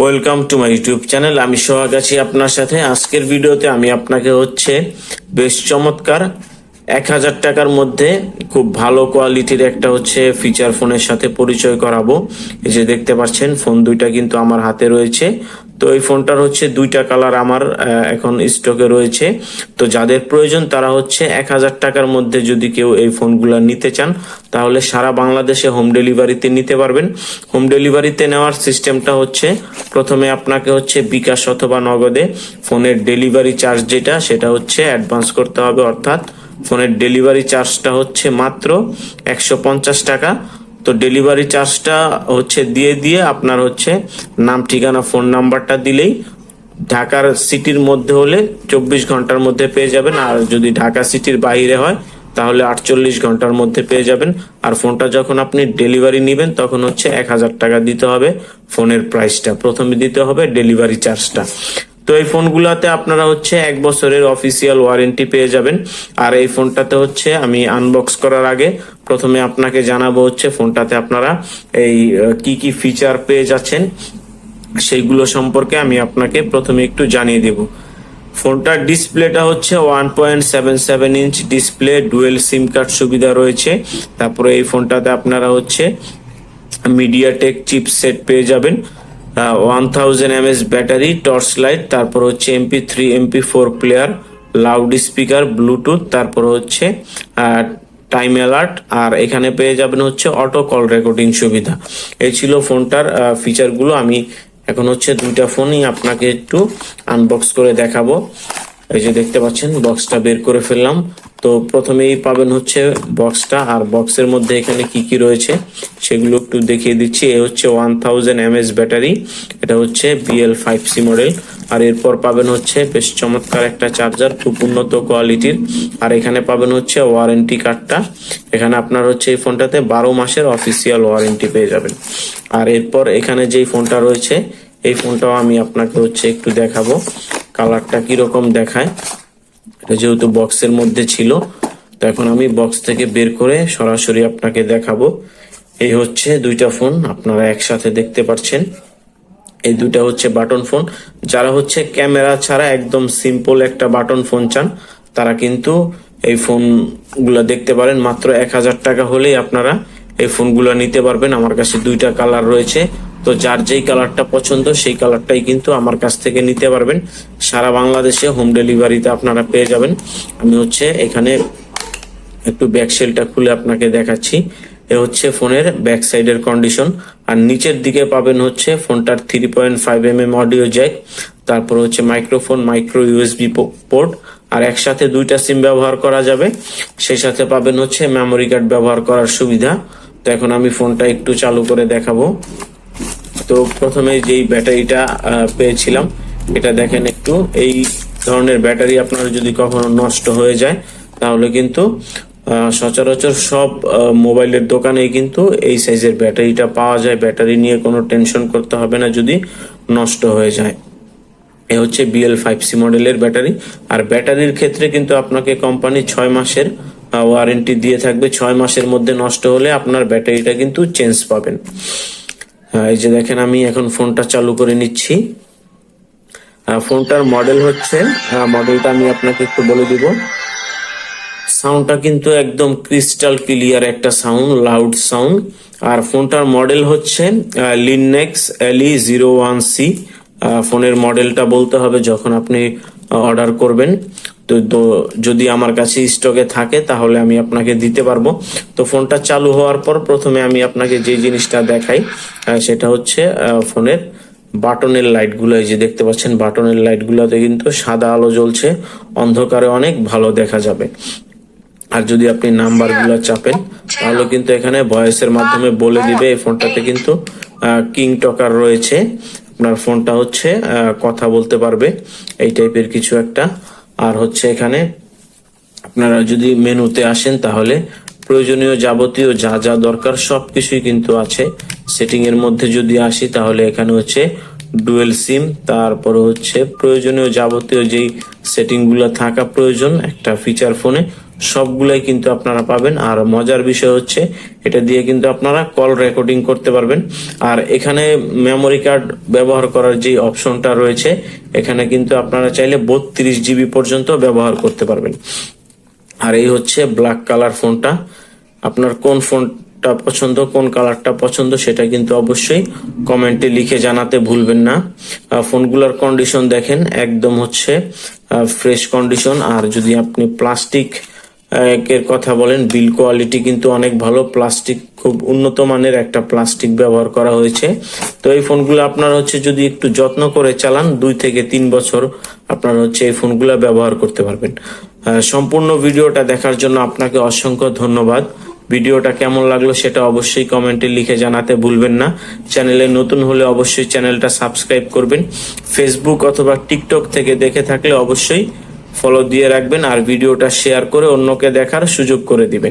Welcome to my YouTube channel আমি সোহাগ আছি আপনার সাথে। আজকের ভিডিওতে আমি আপনাকে হচ্ছে বেশ চমৎকার এক হাজার টাকার মধ্যে খুব ভালো কোয়ালিটির একটা হচ্ছে ফিচার ফোনের সাথে পরিচয় করাবো। এই যে দেখতে পাচ্ছেন ফোন দুইটা কিন্তু আমার হাতে রয়েছে। তো এই ফোনটার হচ্ছে দুইটা কালার আমার এখন স্টকে রয়েছে। তো যাদের প্রয়োজন তারা হচ্ছে এক হাজার টাকার মধ্যে যদি কেউ এই ফোনগুলো নিতে চান, তাহলে সারা বাংলাদেশে হোম ডেলিভারিতে নিতে পারবেন। হোম ডেলিভারিতে নেওয়ার সিস্টেমটা হচ্ছে প্রথমে আপনাকে হচ্ছে বিকাশ অথবা নগদে ফোনের ডেলিভারি চার্জ যেটা, সেটা হচ্ছে অ্যাডভান্স করতে হবে, অর্থাৎ ফোনের ডেলিভারি চার্জটা হচ্ছে মাত্র একশো পঞ্চাশ টাকা। তো ডেলিভারি চার্জটা হচ্ছে দিয়ে দিয়ে আপনার হচ্ছে নাম, ঠিকানা, ফোন নাম্বারটা দিলেই ঢাকার সিটির মধ্যে হলে চব্বিশ ঘণ্টার মধ্যে পেয়ে যাবেন। আর যদি ঢাকা সিটির বাইরে হয়, তাহলে আটচল্লিশ ঘণ্টার মধ্যে পেয়ে যাবেন। আর ফোনটা যখন আপনি ডেলিভারি নেবেন, তখন হচ্ছে এক হাজার টাকা দিতে হবে ফোনের প্রাইসটা। প্রথমে দিতে হবে ডেলিভারি চার্জটা। তো এই ফোনগুলোতে আপনারা হচ্ছে এক বছরের অফিসিয়াল ওয়ারেন্টি পেয়ে যাবেন। আর এই ফোনটাতে হচ্ছে আমি আনবক্স করার আগে প্রথমে আপনাকে জানাব হচ্ছে ফোনটাতে আপনারা এই কি কি ফিচার পেয়ে যাচ্ছেন। সেইগুলো সম্পর্কে আমি আপনাকে প্রথমে একটু জানিয়ে দেব। ফোনটার ডিসপ্লেটা হচ্ছে one point seven seven inch display dual SIM card সুবিধা রয়েছে। তারপরে এই ফোনটাতে আপনারা হচ্ছে মিডিয়াটেক চিপসেট পেয়ে যাবেন। One thousand M S battery, torch light, তারপর হচ্ছে MP three MP four player loud speaker bluetooth তারপর হচ্ছে টাইম অ্যালার্ট আর এখানে পেয়ে যাবেন হচ্ছে অটো কল রেকর্ডিং সুবিধা। এই ছিল ফোনটার ফিচারগুলো আমি এখন হচ্ছে দুইটা ফোনই আপনাকে একটু আনবক্স করে দেখাবো। এই যে দেখতে পাচ্ছেন বক্সটা বের করে ফেললাম। তো প্রথমেই পাবেন হচ্ছে বক্সটা আর বক্সের মধ্যে এখানে কি কি রয়েছে সেগুলো একটু দেখিয়ে দিচ্ছি। এ হচ্ছে ওয়ান থাউজেন্ড এমএস ব্যাটারি এটা হচ্ছে B L five C model আর এরপর পাবেন হচ্ছে বেশ চমৎকার একটা চার্জার খুব উন্নত কোয়ালিটির আর এখানে পাবেন হচ্ছে ওয়ারেন্টি কার্ডটা এখানে আপনার হচ্ছে এই ফোনটাতে বারো মাসের অফিসিয়াল ওয়ারেন্টি পেয়ে যাবেন। আর এরপর এখানে যেই ফোনটা রয়েছে, এই ফোনটাও আমি আপনাকে হচ্ছে একটু দেখাবো কালারটা কীরকম দেখায়। এটা যেহেতু বক্সের মধ্যে ছিল, তো এখন আমি বক্স থেকে বের করে সরাসরি আপনাকে দেখাবো। এই হচ্ছে দুইটা ফোন, আপনারা একসাথে দেখতে পাচ্ছেন। এই দুইটা হচ্ছে বাটন ফোন। যারা হচ্ছে ক্যামেরা ছাড়া একদম সিম্পল একটা বাটন ফোন চান, তারা কিন্তু এই ফোনগুলো দেখতে পারেন। মাত্র এক হাজার টাকা হলেই আপনারা এই ফোনগুলো নিতে পারবেন। আমার কাছে দুইটা কালার রয়েছে। তো যার যেই কালারটা পছন্দ, সেই কালারটাই কিন্তু আমার কাছ থেকে নিতে পারবেন। সারা বাংলাদেশে হোম ডেলিভারিতে আপনারা পেয়ে যাবেন। আমি হচ্ছে এখানে একটু ব্যাক সেলটা খুলে আপনাকে দেখাচ্ছি। এ হচ্ছে ফোনের ব্যাক সাইডের কন্ডিশন আর নিচের দিকে পাবেন হচ্ছে ফোনটার three point five M M audio jack তারপর হচ্ছে মাইক্রোফোন মাইক্রো ইউএসবি পোর্ট আর একসাথে দুইটা সিম ব্যবহার করা যাবে। সেই সাথে পাবেন হচ্ছে মেমোরি কার্ড ব্যবহার করার সুবিধা। তো এখন আমি ফোনটা একটু চালু করে দেখাবো। তো প্রথমে যেই ব্যাটারিটা পেয়েছিলাম, এটা দেখেন একটু, এই ধরনের ব্যাটারি আপনার যদি কখনো নষ্ট হয়ে যায়, তাহলে কিন্তু সচরাচর সব মোবাইলের দোকানেই কিন্তু এই সাইজের ব্যাটারিটা পাওয়া যায়। ব্যাটারি নিয়ে কোনো টেনশন করতে হবে না যদি নষ্ট হয়ে যায়। এ হচ্ছে বিএল ফাইভ সি মডেলের ব্যাটারি। আর ব্যাটারির ক্ষেত্রে কিন্তু আপনাকে কোম্পানি ছয় মাসের ওয়ারেন্টি দিয়ে থাকবে। ছয় মাসের মধ্যে নষ্ট হলে আপনার ব্যাটারিটা কিন্তু চেঞ্জ পাবেন। এই যে দেখেন, আমি এখন ফোনটা চালু করে নিচ্ছি। ফোনটার মডেল হচ্ছে মডেলটা আমি আপনাকে একটু বলে দিব। সাউন্ডটা কিন্তু একদম ক্রিস্টাল ক্লিয়ার একটা সাউন্ড লাউড সাউন্ড আর ফোনটার মডেল হচ্ছে Linnex L E zero one C ফোনের মডেলটা বলতে হবে যখন আপনি অর্ডার করবেন। তো তো যদি আমার কাছে স্টকে থাকে তাহলে আমি আপনাকে দিতে পারব। তো ফোনটা চালু হওয়ার পর প্রথমে আমি আপনাকে যে জিনিসটা দেখাই সেটা হচ্ছে ফোনের বাটনের লাইটগুলো এই যে দেখতে পাচ্ছেন বাটনের লাইটগুলোতে কিন্তু সাদা আলো জ্বলছে। অন্ধকারে অনেক ভালো দেখা যাবে। আর যদি আপনি নাম্বারগুলো চাপেন তাহলে কিন্তু এখানে ভয়েসের মাধ্যমে বলে দিবে। এই ফোনটাতে কিন্তু কিং টকার রয়েছে। আপনার ফোনটা হচ্ছে কথা বলতে পারবে, এই টাইপের কিছু একটা। আর হচ্ছে এখানে আপনারা যদি মেনুতে আসেন তাহলে প্রয়োজনীয় যাবতীয় যা যা দরকার সবকিছুই কিন্তু আছে। সেটিং এর মধ্যে যদি আসি তাহলে এখানে হচ্ছে ডুয়েল সিম তারপর হচ্ছে প্রয়োজনীয় যাবতীয় যেই সেটিংগুলো থাকা প্রয়োজন, একটা ফিচার ফোনে সবগুলাই কিন্তু আপনারা পাবেন। আর মজার বিষয় হচ্ছে, এটা দিয়ে কিন্তু আপনারা কল রেকর্ডিং করতে পারবেন। আর এখানে মেমোরি কার্ড ব্যবহার করার যে অপশনটা রয়েছে, এখানে কিন্তু আপনারা চাইলে বত্রিশ জিবি পর্যন্ত ব্যবহার করতে পারবেন। আর এই হচ্ছে ব্ল্যাক কালার ফোনটা আপনার কোন ফোনটা পছন্দ, কোন কালারটা পছন্দ, সেটা কিন্তু অবশ্যই কমেন্টে লিখে জানাতে ভুলবেন না। ফোনগুলোর কন্ডিশন দেখেন, একদম হচ্ছে ফ্রেশ কন্ডিশন আর যদি আপনি প্লাস্টিক এর কথা বলেন, বিল কোয়ালিটি কিন্তু অনেক ভালো, প্লাস্টিক খুব উন্নত মানের একটা প্লাস্টিক ব্যবহার করা হয়েছে। তো এই ফোনগুলো আপনার হচ্ছে যদি একটু যত্ন করে চালান, দুই থেকে তিন বছর আপনার হচ্ছে এই ফোনগুলো ব্যবহার করতে পারবেন। সম্পূর্ণ ভিডিওটা দেখার জন্য আপনাকে অসংখ্য ধন্যবাদ। ভিডিওটা কেমন লাগল সেটা অবশ্যই কমেন্টে লিখে জানাতে ভুলবেন না। চ্যানেলে নতুন হলে অবশ্যই চ্যানেলটা সাবস্ক্রাইব করবেন। ফেসবুক অথবা টিকটক থেকে দেখে থাকলে অবশ্যই ফলো দিয়ে রাখবেন আর ভিডিওটা শেয়ার করে অন্যকে দেখার সুযোগ করে দিবেন।